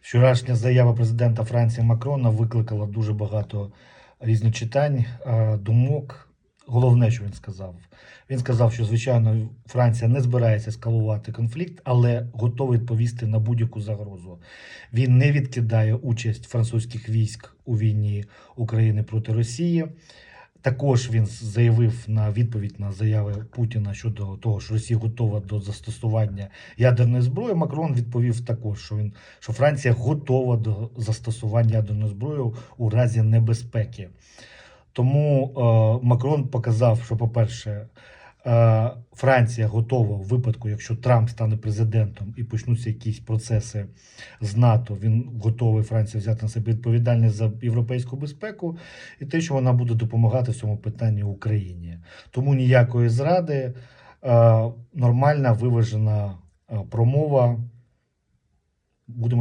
Вчорашня заява президента Франції Макрона викликала дуже багато різночитань, думок. Головне, що він сказав. Він сказав, що звичайно Франція не збирається ескалувати конфлікт, але готова відповісти на будь-яку загрозу. Він не відкидає участь французьких військ у війні України проти Росії. Також він заявив на відповідь на заяви Путіна щодо того, що Росія готова до застосування ядерної зброї. Макрон відповів також, що він що Франція готова до застосування ядерної зброї у разі небезпеки. Тому е, Макрон показав, що, по-перше, Франція готова в випадку, якщо Трамп стане президентом і почнуться якісь процеси з НАТО, він готовий Франція взяти на себе відповідальність за європейську безпеку і те, що вона буде допомагати в цьому питанні Україні. Тому ніякої зради, е, нормальна виважена е, промова. Будемо